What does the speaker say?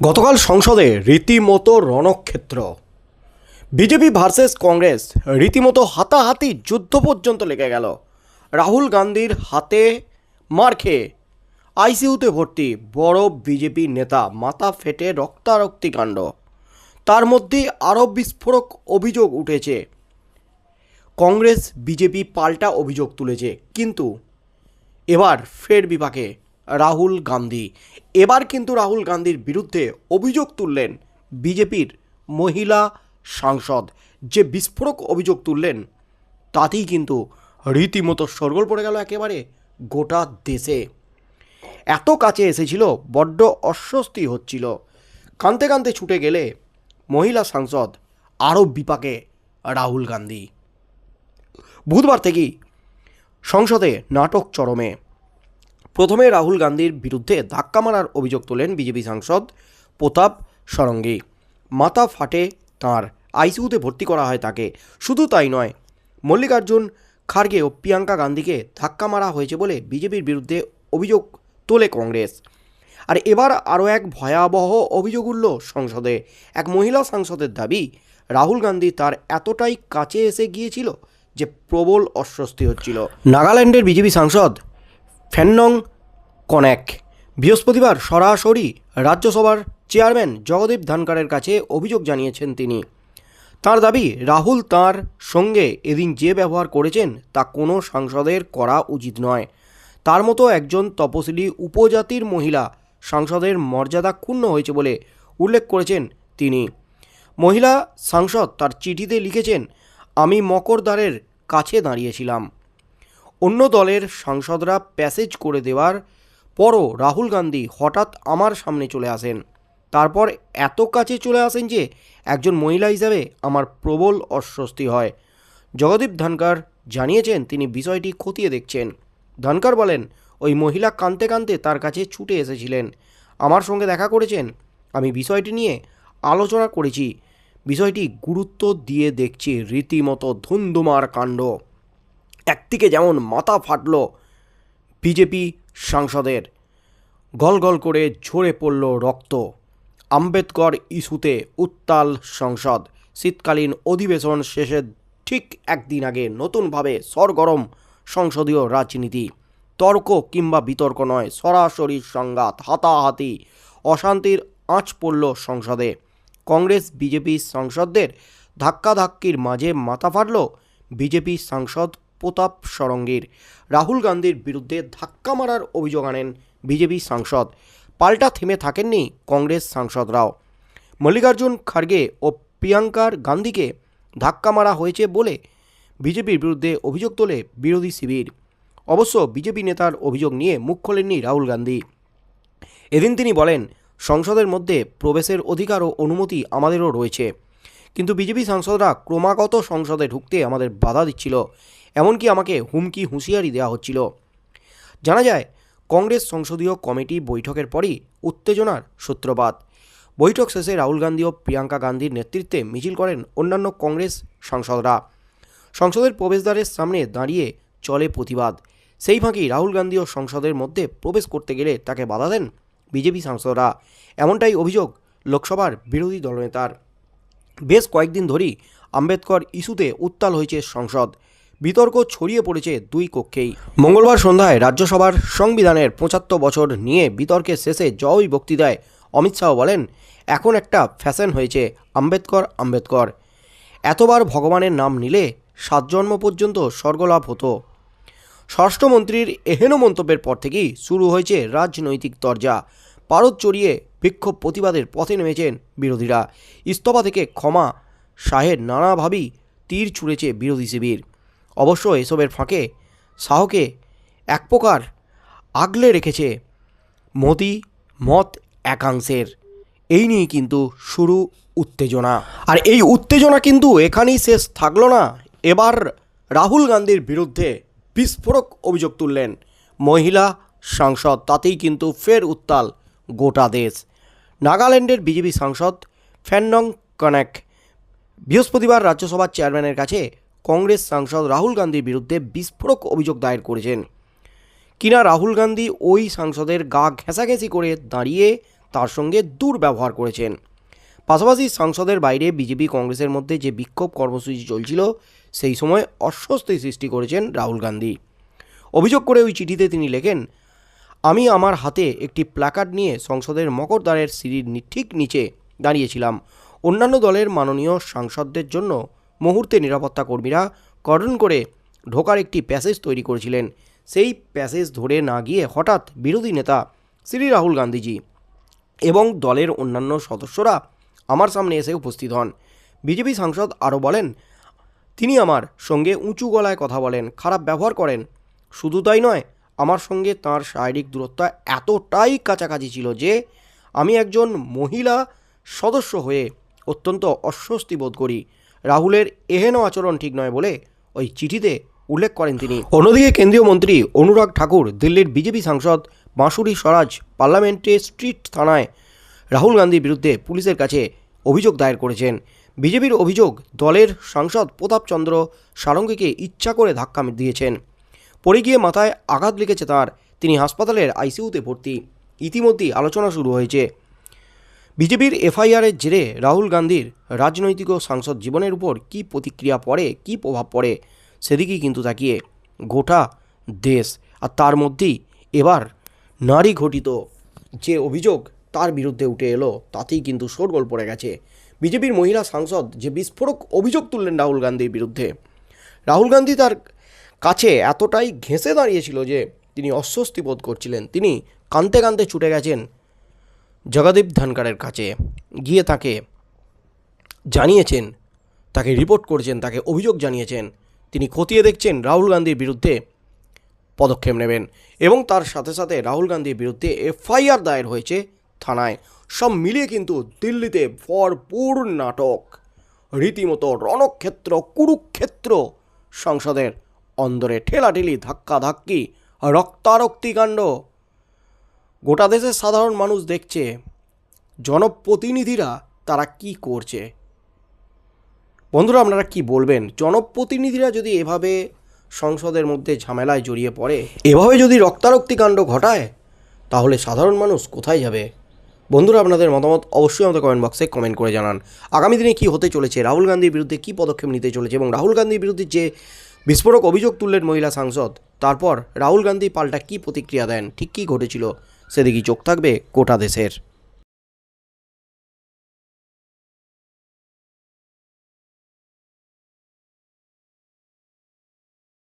গতকাল সংসদে রীতিমতো রণক্ষেত্র। বিজেপি ভার্সেস কংগ্রেস রীতিমতো হাতাহাতি যুদ্ধ পর্যন্ত লেগে গেল। রাহুল গান্ধীর হাতে মার খেয়ে আইসিইউতে ভর্তি বড় বিজেপি নেতা মাথা ফেটে রক্তারক্তি কাণ্ড। তার মধ্যে আরও বিস্ফোরক অভিযোগ উঠেছে। কংগ্রেস বিজেপি পাল্টা অভিযোগ তুলেছে, কিন্তু এবার ফের বিপাকে। রাহুল গান্ধী। এবার কিন্তু রাহুল গান্ধীর বিরুদ্ধে অভিযোগ তুললেন বিজেপির মহিলা সাংসদ। যে বিস্ফোরক অভিযোগ তুললেন, তাতেই কিন্তু রীতিমতো সরগোল পড়ে গেল একেবারে গোটা দেশে। এত কাছে এসেছিল, বড্ড অস্বস্তি হচ্ছিল। কানতে কানতে ছুটে গেলে মহিলা সাংসদ আরও বিপাকে রাহুল গান্ধী। বুধবার থেকেই সংসদে নাটক চরমে। প্রথমে রাহুল গান্ধীর বিরুদ্ধে ধাক্কা মারার অভিযোগ তোলেন বিজেপি সাংসদ প্রতাপ সরঙ্গী। মাথা ফাটে তাঁর। আইসিইউতে ভর্তি করা হয় তাকে। শুধু তাই নয়, মল্লিকার্জুন খার্গে ও প্রিয়াঙ্কা গান্ধীকে ধাক্কা মারা হয়েছে বলে বিজেপির বিরুদ্ধে অভিযোগ তোলে কংগ্রেস। আর এবার আরও এক ভয়াবহ অভিযোগ উঠল সংসদে। এক মহিলা সাংসদের দাবি, রাহুল গান্ধী তার এতটাই কাছে এসে গিয়েছিল যে প্রবল অস্বস্তি হচ্ছিল। নাগাল্যান্ডের বিজেপি সাংসদ ফেন্নং কনেক। বৃহস্পতিবার সরাসরি রাজ্যসভার চেয়ারম্যান জগদীপ ধানকারের কাছে অভিযোগ জানিয়েছেন তিনি। তার দাবি, রাহুল তার সঙ্গে এদিন যে ব্যবহার করেছেন তা কোনো সাংসদের করা উচিত নয়। তার মতো একজন তপশিলি উপজাতির মহিলা সাংসদের মর্যাদা ক্ষুণ্ণ হয়েছে বলে উল্লেখ করেছেন তিনি। মহিলা সাংসদ তার চিঠিতে লিখেছেন, আমি মকরদ্বারের কাছে দাঁড়িয়েছিলাম। অন্য দলের সাংসদরা প্যাসেজ করে দেওয়ার পরও রাহুল গান্ধী হঠাৎ আমার সামনে চলে আসেন। তারপর এত কাছে চলে আসেন যে একজন মহিলা হিসাবে আমার প্রবল অস্বস্তি হয়। জগদীপ ধনকর জানিয়েছেন তিনি বিষয়টি খতিয়ে দেখছেন। ধনকর বলেন, ওই মহিলা কাঁদতে কাঁদতে তার কাছে ছুটে এসেছিলেন। আমার সঙ্গে দেখা করেছেন। আমি বিষয়টি নিয়ে আলোচনা করেছি। বিষয়টি গুরুত্ব দিয়ে দেখছি। রীতিমতো ধুন্দুমার কাণ্ড। একদিকে যেমন মাথা ফাটল বিজেপি সাংসদের, গল গল করে ঝরে পড়ল রক্ত। আম্বেদকর ইস্যুতে উত্তাল সংসদ। শীতকালীন অধিবেশন শেষের ঠিক একদিন আগে নতুনভাবে সরগরম সংসদীয় রাজনীতি। তর্ক কিংবা বিতর্ক নয়, সরাসরি সংঘাত, হাতাহাতি, অশান্তির আঁচ পড়ল সংসদে। কংগ্রেস, বিজেপি সাংসদদের ধাক্কাধাক্কির মাঝে মাথা ফাটল বিজেপি সাংসদ প্রতাপ সরঙ্গীর। রাহুল গান্ধীর বিরুদ্ধে ধাক্কা মারার অভিযোগ আনেন বিজেপি সাংসদ। পাল্টা থেমে থাকেননি কংগ্রেস সাংসদরাও। মল্লিকার্জুন খার্গে ও প্রিয়াঙ্কার গান্ধীকে ধাক্কা মারা হয়েছে বলে বিজেপির বিরুদ্ধে অভিযোগ তোলে বিরোধী শিবির। অবশ্য বিজেপি নেতার অভিযোগ নিয়ে মুখ খোলেননি রাহুল গান্ধী। এদিন তিনি বলেন, সংসদের মধ্যে প্রবেশের অধিকার ও অনুমতি আমাদেরও রয়েছে। কিন্তু বিজেপি সাংসদরা ক্রমাগত সংসদে ঢুকতে আমাদের বাধা দিচ্ছিল। এমনকি আমাকে হুমকি, হুঁশিয়ারি দেওয়া হচ্ছিল। জানা যায়, কংগ্রেস সংসদীয় কমিটি বৈঠকের পরই উত্তেজনার সূত্রপাত। বৈঠক শেষে রাহুল গান্ধী ও প্রিয়াঙ্কা গান্ধীর নেতৃত্বে মিছিল করেন অন্যান্য কংগ্রেস সাংসদরা। সংসদের প্রবেশদ্বারের সামনে দাঁড়িয়ে চলে প্রতিবাদ। সেই ফাঁকি রাহুল গান্ধী ও সংসদের মধ্যে প্রবেশ করতে গেলে তাকে বাধা দেন বিজেপি সাংসদরা। এমনটাই অভিযোগ লোকসভার বিরোধী দলনেতার। বেশ কয়েকদিন ধরেই আম্বেদকর ইস্যুতে উত্তাল হয়েছে সংসদ। বিতর্ক ছড়িয়ে পড়েছে দুই কক্ষেই। মঙ্গলবার সন্ধ্যায় রাজ্যসভার সংবিধানের পঁচাত্তর বছর নিয়ে বিতর্কের শেষে জয় বক্তৃতায় অমিত শাহ বলেন, এখন একটা ফ্যাশন হয়েছে, আম্বেদকর আম্বেদকর। এতবার ভগবানের নাম নিলে সাত জন্ম পর্যন্ত স্বর্গলাভ হতো। স্বরাষ্ট্রমন্ত্রীর এহেন মন্তব্যের পর থেকেই শুরু হয়েছে রাজনৈতিক তরজা। পারদ চড়িয়ে বিক্ষোভ প্রতিবাদের পথে নেমেছেন বিরোধীরা। ইস্তফা থেকে ক্ষমা, শাহের নানাভাবেই তীর ছুঁড়েছে বিরোধী শিবির। অবশ্য এসবের ফাঁকে শাহকে এক প্রকার আগলে রেখেছে মোদি মত একাংশের। এই নিয়ে কিন্তু শুরু উত্তেজনা। আর এই উত্তেজনা কিন্তু এখানেই শেষ থাকল না। এবার রাহুল গান্ধীর বিরুদ্ধে বিস্ফোরক অভিযোগ তুললেন মহিলা সাংসদ, তাতেই কিন্তু ফের উত্তাল গোটা দেশ। নাগাল্যান্ডের বিজেপি সাংসদ ফ্যান্নং কনেক বৃহস্পতিবার রাজ্যসভার চেয়ারম্যানের কাছে কংগ্রেস সাংসদ রাহুল গান্ধীর বিরুদ্ধে বিস্ফোরক অভিযোগ দায়ের করেছেন। কিনা রাহুল গান্ধী ওই সাংসদের গা ঘেঁষাঘেঁষি করে দাঁড়িয়ে তার সঙ্গে দুর্ব্যবহার করেছেন। পাশাপাশি সাংসদের বাইরে বিজেপি কংগ্রেসের মধ্যে যে বিক্ষোভ কর্মসূচি চলছিল, সেই সময় অস্বস্তি সৃষ্টি করেছেন রাহুল গান্ধী। অভিযোগ করে ওই চিঠিতে তিনি লেখেন, আমি আমার হাতে একটি প্ল্যাকার্ড নিয়ে সংসদের মকরদ্বারের সিঁড়ির ঠিক নিচে দাঁড়িয়েছিলাম। অন্যান্য দলের মাননীয় সাংসদদের জন্য মুহূর্তে নিরাপত্তা কর্মীরা কর্ডন করে ঢোকার একটি প্যাসেজ তৈরি করেছিলেন। সেই প্যাসেজ ধরে না গিয়ে হঠাৎ বিরোধী নেতা শ্রী রাহুল গান্ধীজি এবং দলের অন্যান্য সদস্যরা আমার সামনে এসে উপস্থিত হন। বিজেপি সাংসদ আরও বলেন, তিনি আমার সঙ্গে উঁচু গলায় কথা বলেন, খারাপ ব্যবহার করেন। শুধু তাই নয়, আমার সঙ্গে তার শারীরিক দূরত্ব এতটাই কাছাকাছি ছিল যে আমি একজন মহিলা সদস্য হয়ে অত্যন্ত অস্বস্তি বোধ করি। রাহুলের এহেন আচরণ ঠিক নয় বলে ওই চিঠিতে উল্লেখ করেন তিনি। অন্যদিকে কেন্দ্রীয় মন্ত্রী অনুরাগ ঠাকুর, দিল্লির বিজেপি সাংসদ বাঁশুরি স্বরাজ পার্লামেন্টে স্ট্রিট থানায় রাহুল গান্ধীর বিরুদ্ধে পুলিশের কাছে অভিযোগ দায়ের করেছেন। বিজেপির অভিযোগ, দলের সাংসদ প্রতাপচন্দ্র সারঙ্গীকে ইচ্ছা করে ধাক্কা দিয়েছেন। পড়ে গিয়ে মাথায় আঘাত লেগেছে তার। তিনি হাসপাতালের আইসিইউতে ভর্তি। ইতিমধ্যেই আলোচনা শুরু হয়েছে। বিজেপির এফআইআরের জেরে রাহুল গান্ধীর রাজনৈতিক ও সাংসদ জীবনের উপর কী প্রতিক্রিয়া পড়ে, কী প্রভাব পড়ে, সেদিকেই কিন্তু তাকিয়ে গোটা দেশ। আর তার মধ্যেই এবার নারী ঘটিত যে অভিযোগ তার বিরুদ্ধে উঠে এলো, তাতেই কিন্তু শোরগোল পড়ে গেছে। বিজেপির মহিলা সাংসদ যে বিস্ফোরক অভিযোগ তুললেন রাহুল গান্ধীর বিরুদ্ধে, রাহুল গান্ধী তার কাছে এতটাই ঘেঁষে দাঁড়িয়েছিল যে তিনি অস্বস্তি বোধ করছিলেন। তিনি কাঁদতে কাঁদতে ছুটে গেছেন জগদীপ ধনকরের কাছে গিয়ে তাকে জানিয়েছেন, তাকে রিপোর্ট করেছেন, তাকে অভিযোগ জানিয়েছেন। তিনি খতিয়ে দেখছেন রাহুল গান্ধীর বিরুদ্ধে পদক্ষেপ নেবেন এবং তার সাথে সাথে রাহুল গান্ধীর বিরুদ্ধে এফআইআর দায়ের হয়েছে থানায়। সব মিলিয়ে কিন্তু দিল্লিতে ভরপুর নাটক। রীতিমতো রণক্ষেত্র, কুরুক্ষেত্র সংসদের অন্দরে ঠেলাঠেলি, ধাক্কাধাক্কি, রক্তারক্তি কাণ্ড। গোটা দেশের সাধারণ মানুষ দেখছে, জনপ্রতিনিধিরা তারা কি করছে। বন্ধুরা, আপনারা কি বলবেন? জনপ্রতিনিধিরা যদি এভাবে সংসদের মধ্যে ঝামেলায় জড়িয়ে পড়ে, এভাবে যদি রক্তারক্তি কাণ্ড ঘটায়, তাহলে সাধারণ মানুষ কোথায় যাবে? বন্ধুরা, আপনাদের মতামত অবশ্যই আমাদের কমেন্ট বক্সে কমেন্ট করে জানান। আগামী দিনে কি হতে চলেছে? রাহুল গান্ধীর বিরুদ্ধে কি পদক্ষেপ নিতে চলেছে? এবং রাহুল গান্ধীর বিরুদ্ধে যে বিস্ফোরক অভিযোগ তুললেন মহিলা সাংসদ, তারপর রাহুল গান্ধী পাল্টা কি প্রতিক্রিয়া দেন? ঠিক কী ঘটেছিল? সেদিকেই চোখ থাকবে গোটা দেশের।